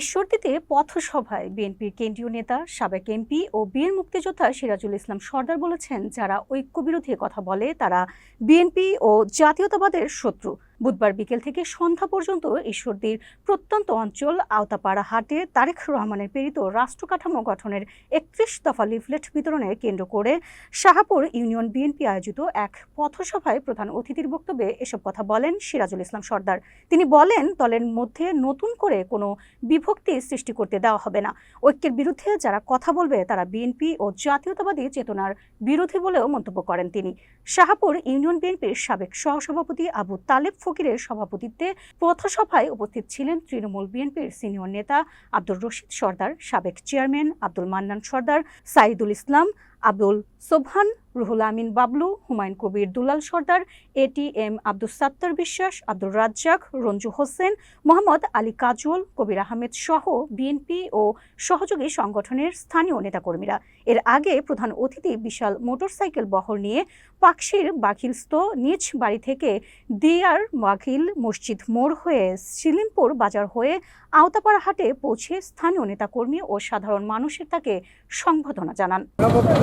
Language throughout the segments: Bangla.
ঈশ্বরদীতে পথসভায় বিএনপির কেন্দ্রীয় নেতা, সাবেক এমপি ও বীর মুক্তিযোদ্ধা সিরাজুল ইসলাম সর্দার বলেছেন, যারা ঐক্যবিরোধী কথা বলে, তারা বিএনপি ও জাতীয়তাবাদের শত্রু। বুধবার বিকেল থেকে সন্ধ্যা পর্যন্ত ঈশ্বরদীর প্রত্যন্ত অঞ্চল আওতাপাড়া হাটে তারেক রহমানের প্রেরিত রাষ্ট্র কাঠামো গঠনের একত্রিশ দফা লিফলেট বিতরণের কেন্দ্র করে শাহাপুর ইউনিয়ন বিএনপি আয়োজিত এক পথসভায় প্রধান অতিথির বক্তব্যে এসব কথা বলেন সিরাজুল ইসলাম সর্দার। তিনি বলেন, দলের মধ্যে নতুন করে কোনো বিভক্তি সৃষ্টি করতে দেওয়া হবে না। ঐক্যের বিরুদ্ধে যারা কথা বলবে, তারা বিএনপি ও জাতীয়তাবাদী চেতনার বিরোধী বলেও মন্তব্য করেন তিনি। শাহাপুর ইউনিয়ন বিএনপির সাবেক সহসভাপতি আবু তালেব ফকিরের সভাপতিত্বে পথসভায় উপস্থিত ছিলেন তৃণমূল বিএনপির সিনিয়র নেতা আব্দুর রশিদ সর্দার, সাবেক চেয়ারম্যান আব্দুল মান্নান সর্দার, সাইদুল ইসলাম আব্দুল সোবহান, রুহুল আমিন বাবলু, হুমায়ুন কবির দুলাল সর্দার এটিএম আব্দুল সাত্তার বিশ্বাস, আব্দুল রাজ্জাক, রঞ্জু হোসেন, মোহাম্মদ আলী কাজল, কবির আহমেদ সহ বিএনপি ও সহযোগী সংগঠনের স্থানীয় নেতাকর্মীরা। এর আগে প্রধান অতিথি বিশাল মোটরসাইকেল বহর নিয়ে পাকশির বাখিলস্ত নিজ বাড়ি থেকে দিয়ার বাখিল মসজিদ মোড় হয়ে সিলিমপুর বাজার হয়ে আওতাপাড়া হাটে পৌঁছে স্থানীয় নেতাকর্মী ও সাধারণ মানুষের তাকে সংবর্ধনা জানান।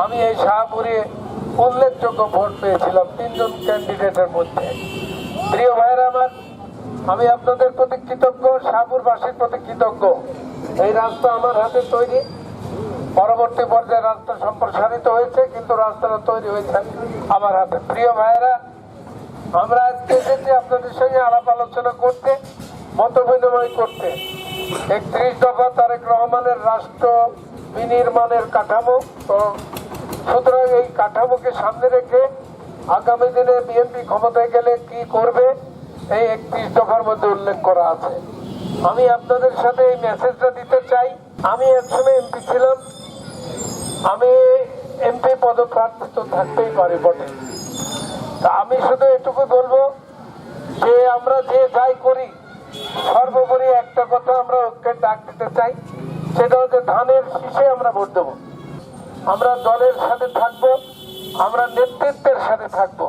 আমি এই শাহপুরে উল্লেখযোগ্য ভোট পেয়েছিলাম তিনজন ক্যান্ডিডেটের মধ্যে। প্রিয় ভাইয়েরা আমার, আমি আপনাদের প্রতি কৃতজ্ঞ, শাহপুরবাসীর প্রতি কৃতজ্ঞ। এই রাস্তা আমার হাতে তৈরি। পরবর্তী পর্যায়ে রাস্তা সম্প্রসারিত হয়েছে, কিন্তু রাস্তাটা তৈরি হয়েছে আমার হাতে। প্রিয় ভাইয়েরা, আমরা আজকে এসেছি আপনাদের সঙ্গে আলাপ আলোচনা করতে মত বিনিময় করতে। একত্রিশ দফা তারেক রহমানের রাষ্ট্র বিনির্মাণের কাঠামো সুতরাং এই কাঠামোকে সামনে রেখে আগামী দিনে বিএনপি ক্ষমতায় গেলে কি করবে, এই একত্রিশ দফার মধ্যে উল্লেখ করা আছে। আমি আপনাদের সাথে এই মেসেজটা দিতে চাই। আমি একসময় এমপি ছিলাম। আমি এমপি পদপ্রার্থী তো থাকতেই পারি বটে। তা আমি শুধু এটুকু বলব যে আমরা যে যাই করি, সর্বোপরি একটা কথা আমরা ঐক্যের ডাক দিতে চাই, সেটা হচ্ছে ধানের শীষে আমরা ভোট দেবো। আমরা দলের সাথে থাকব, আমরা নেতৃত্বের সাথে থাকব।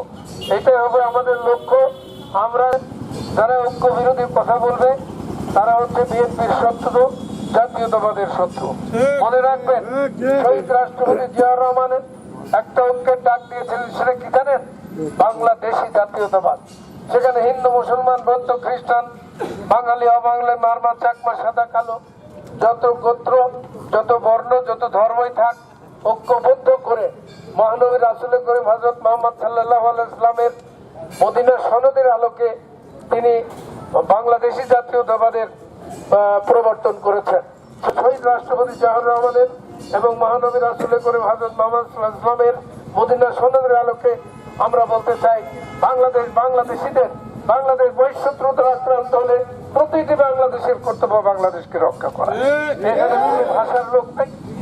এটাই হবে আমাদের লক্ষ্য। আমরা যারা ঐক্য বিরোধী কথা বলবে, তারা হচ্ছে বিএনপির শত্রু, জাতীয়তাবাদের শত্রু। মনে রাখবেন, শহীদ রাষ্ট্রপতি জিয়াউর রহমানের একটা ঐক্যের ডাক দিয়েছিলেন, সেটা কি জানেন? বাংলাদেশি জাতীয়তাবাদ। সেখানে হিন্দু, মুসলমান, বৌদ্ধ, খ্রিস্টান, বাঙালি, অবাঙালি, মারমা, চাকমা, সাদা, কালো, যত গোত্র, যত বর্ণ, যত ধর্মই থাক ঐক্যবদ্ধ করে মহানবী রাসুল করিম হজরত মোহাম্মদ সাল্লাহ ইসলামের মদিনা সনদের আলোকে তিনি বাংলাদেশি জাতীয়তাবাদের প্রবর্তন করেছেন। শহীদ রাষ্ট্রপতি জাহর রহমানের এবং মহানবী রাসুল করিম হজরত মোহাম্মদ ইসলামের মদিনা সনদের আলোকে আমরা বলতে চাই বাংলাদেশ বাংলাদেশিদের বাংলাদেশ বৈশত্রুতার আক্রান্ত হলে প্রতিটি বাংলাদেশের কর্তব্য বাংলাদেশকে রক্ষা করা। এখানে ভাষার লোক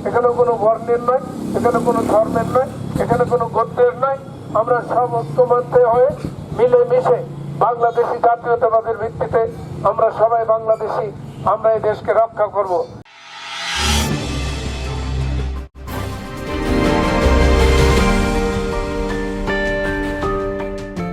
এখানে কোনো বর্ণের নয় এখানে কোনো ধর্মের নয় এখানে কোনো গোত্রের নয় আমরা সব ঐক্যমধ্যে হয়ে মিলেমিশে বাংলাদেশি জাতীয়তাবাদের ভিত্তিতে আমরা সবাই বাংলাদেশি, আমরা এই দেশকে রক্ষা করব।